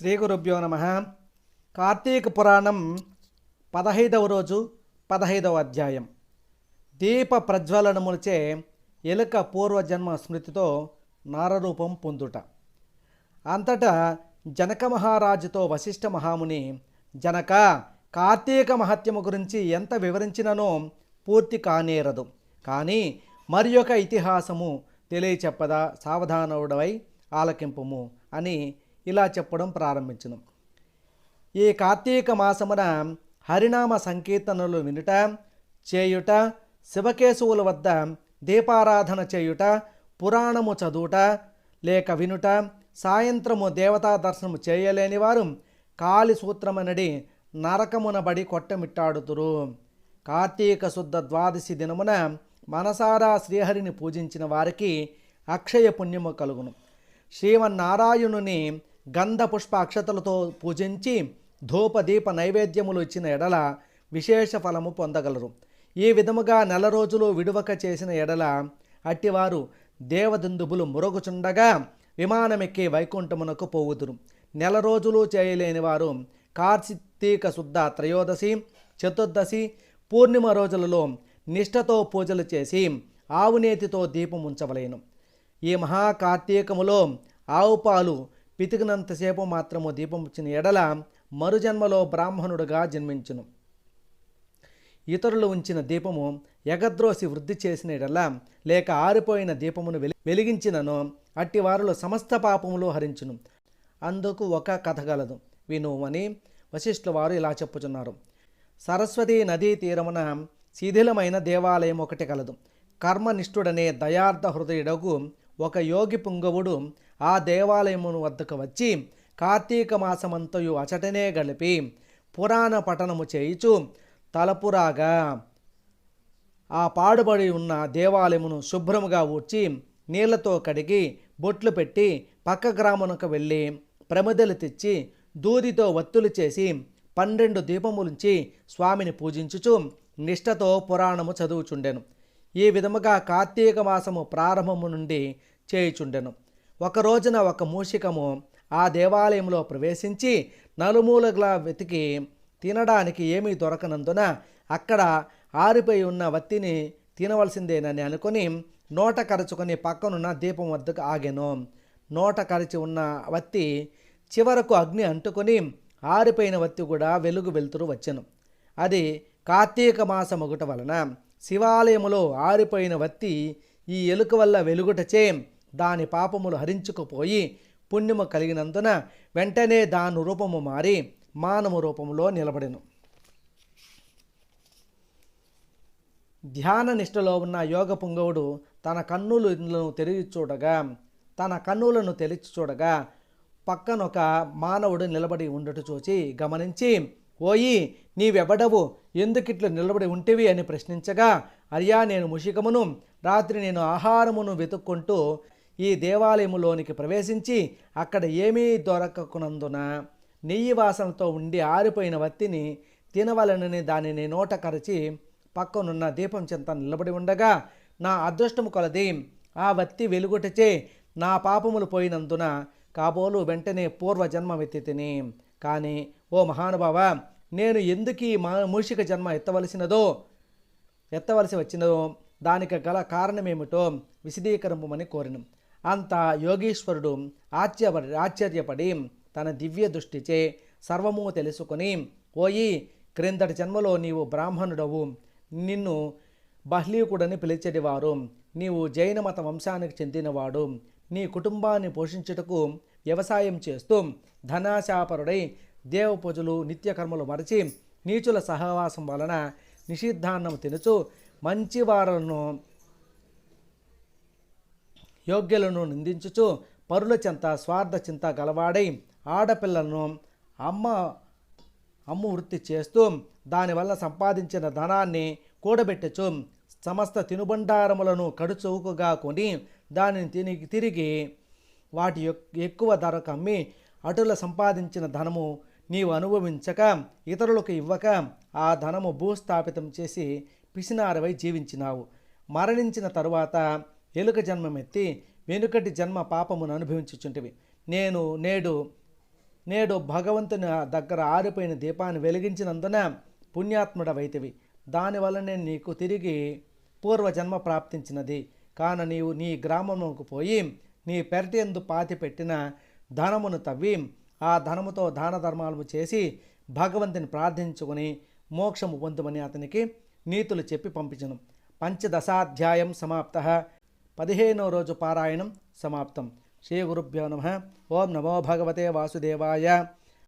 శ్రీ గురుభ్యో నమ. కార్తీక పురాణం పదహైదవ రోజు పదహైదవ అధ్యాయం. దీప ప్రజ్వలనములచే ఎలుక పూర్వజన్మ స్మృతితో నారరూపం పొందుట. అంతటా జనక మహారాజుతో వశిష్ఠ మహాముని జనక కార్తీక మహత్యము గురించి ఎంత వివరించిననో పూర్తి కానేరదు. కానీ మరి ఒక ఇతిహాసము తెలియచెప్పదా? సావధానవుడవై ఆలకింపుము అని ఇలా చెప్పడం ప్రారంభించను. ఈ కార్తీక మాసమున హరినామ సంకీర్తనలు వినుట చేయుట శివకేశవుల వద్ద దీపారాధన చేయుట పురాణము చదువుట లేక వినుట సాయంత్రము దేవతా దర్శనము చేయలేని వారు కాళిసూత్రమనడి నరకమున నరకమునబడి కొట్టమిట్టాడుతురు. కార్తీక శుద్ధ ద్వాదశి దినమున మనసారా శ్రీహరిని పూజించిన వారికి అక్షయ పుణ్యము కలుగును. శ్రీమన్నారాయణుని గంధ పుష్ప అక్షతలతో పూజించి ధూపదీప నైవేద్యములు ఇచ్చిన ఎడల విశేష ఫలము పొందగలరు. ఈ విధముగా నెల రోజులు విడువక చేసిన ఎడల అట్టివారు దేవదందుబులు మురుగుచుండగా విమానమెక్కి వైకుంఠమునకు పోవుదురు. నెల రోజులు చేయలేని వారు కార్తీక శుద్ధ త్రయోదశి చతుర్దశి పూర్ణిమ రోజులలో నిష్ఠతో పూజలు చేసి ఆవునేతితో దీపం ఉంచవలేను. ఈ మహాకార్తీకములో ఆవు పాలు పితికినంతసేపు మాత్రము దీపం ఇచ్చిన ఎడల మరుజన్మలో బ్రాహ్మణుడుగా జన్మించును. ఇతరులు ఉంచిన దీపము ఎగద్రోసి వృద్ధి చేసిన ఎడల లేక ఆరిపోయిన దీపమును వెలిగించినను అట్టివారులు సమస్త పాపములు హరించును. అందుకు ఒక కథ గలదు. విను అని వశిష్ఠుల వారు ఇలా చెప్పుచున్నారు. సరస్వతీ నదీ తీరమున శిథిలమైన దేవాలయం ఒకటి కలదు కర్మనిష్ఠుడనే దయార్థ హృదయుడకు ఒక యోగి పుంగవుడు ఆ దేవాలయమును వద్దకు వచ్చి కార్తీక మాసమంతయు అచటనే గలిపి పురాణ పఠనము చేయుచు తలపురాగా ఆ పాడుబడి ఉన్న దేవాలయమును శుభ్రముగా ఊడ్చి నీళ్ళతో కడిగి బొట్లు పెట్టి పక్క గ్రామునకు వెళ్ళి ప్రమిదలు తెచ్చి దూదితో వత్తులు చేసి పన్నెండు దీపములుంచి స్వామిని పూజించుచు నిష్ఠతో పురాణము చదువుచుండెను. ఈ విధముగా కార్తీక మాసము ప్రారంభము నుండి చేయుచుండెను. ఒక రోజున ఒక మూషికము ఆ దేవాలయంలో ప్రవేశించి నలుమూలగలా వెతికి తినడానికి ఏమీ దొరకనందున అక్కడ ఆరిపోయి ఉన్న వత్తిని తినవలసిందేనని అనుకొని నోట కరచుకొని పక్కనున్న దీపం వద్దకు ఆగాను. నోట కరిచి ఉన్న వత్తి చివరకు అగ్ని అంటుకొని ఆరిపోయిన వత్తి కూడా వెలుగు వెలుతురు వచ్చెను. అది కార్తీక మాసమొగుట వలన శివాలయములో ఆరిపోయిన వత్తి ఈ ఎలుక వల్ల వెలుగుటచే దాని పాపములు హరించుకుపోయి పుణ్యము కలిగినందున వెంటనే దాని రూపము మారి మానవ రూపములో నిలబడెను. ధ్యాన నిష్టలో ఉన్న యోగ పుంగవుడు తన కన్నులను తెరిచి చూడగా తన కన్నులను తెరిచి చూడగా పక్కనొక మానవుడు నిలబడి ఉండట చూచి గమనించి ఓయి నీవెవడవు? ఎందుకిట్లు నిలబడి ఉంటివి? అని ప్రశ్నించగా అయ్యా నేను ముషికమును రాత్రి నేను ఆహారమును వెతుక్కుంటూ ఈ దేవాలయములోనికి ప్రవేశించి అక్కడ ఏమీ దొరకకునందున నెయ్యి వాసనతో ఉండి ఆరిపోయిన వత్తిని తినవలనని దానిని నోట కరచి పక్కనున్న దీపం చింత నిలబడి ఉండగా నా అదృష్టము కొలది ఆ వత్తి వెలుగుటచే నా పాపములు పోయినందున కాబోలు వెంటనే పూర్వజన్మ వెత్తి తిని కానీ ఓ మహానుభావ నేను ఎందుకు ఈ మా మూషిక జన్మ ఎత్తవలసినదో ఎత్తవలసి వచ్చినదో దానికి గల కారణమేమిటో విశదీకరింపమని కోరిను. అంత యోగీశ్వరుడు ఆశ్చర్య ఆశ్చర్యపడి తన దివ్య దృష్టిచే సర్వము తెలుసుకుని ఓయి క్రిందటి జన్మలో నీవు బ్రాహ్మణుడవు. నిన్ను బహ్లీకుడని పిలిచేటివారు నీవు జైన మత వంశానికి చెందినవాడు. నీ కుటుంబాన్ని పోషించుటకు వ్యవసాయం చేస్తూ ధనాశాపరుడై దేవ పూజలు నిత్యకర్మలు మరచి నీచుల సహవాసం వలన నిషిద్ధాన్నం తినుచు మంచివారలను యోగ్యులను నిందించుచు పరుల చెంత స్వార్థ చింత గలవాడై ఆడపిల్లలను అమ్మ అమ్ము వృత్తి చేస్తూ దానివల్ల సంపాదించిన ధనాన్ని కూడబెట్టచ్చు సమస్త తినుబండారములను కడుచౌకగా కొని దానిని తిని తిరిగి వాటి ఎక్కువ ధరకు అమ్మి అటుల సంపాదించిన ధనము నీవు అనుభవించక ఇతరులకు ఇవ్వక ఆ ధనము భూస్థాపితం చేసి పిసినారవై జీవించినావు. మరణించిన తరువాత ఎలుక జన్మమెత్తి వెనుకటి జన్మ పాపమును అనుభవించుచుంటివి. నేను నేడు నేడు భగవంతుని దగ్గర ఆరిపోయిన దీపాన్ని వెలిగించినందున పుణ్యాత్ముడవైతివి. దానివల్లనే నీకు తిరిగి పూర్వజన్మ ప్రాప్తించినది. కాన నీవు నీ గ్రామంలోకి పోయి నీ పెరటి ఎందు పాతి పెట్టిన ధనమును తవ్వి ఆ ధనముతో దాన ధర్మాలు చేసి భగవంతుని ప్రార్థించుకొని మోక్షము పొందుమని అతనికి నీతులు చెప్పి పంపించను. పంచదశాధ్యాయం సమాప్త. పదిహేనో రోజు పారాయణం సమాప్తం. శ్రీ గురుభ్యో నమ. ఓం నమో భగవతే వాసుదేవాయ.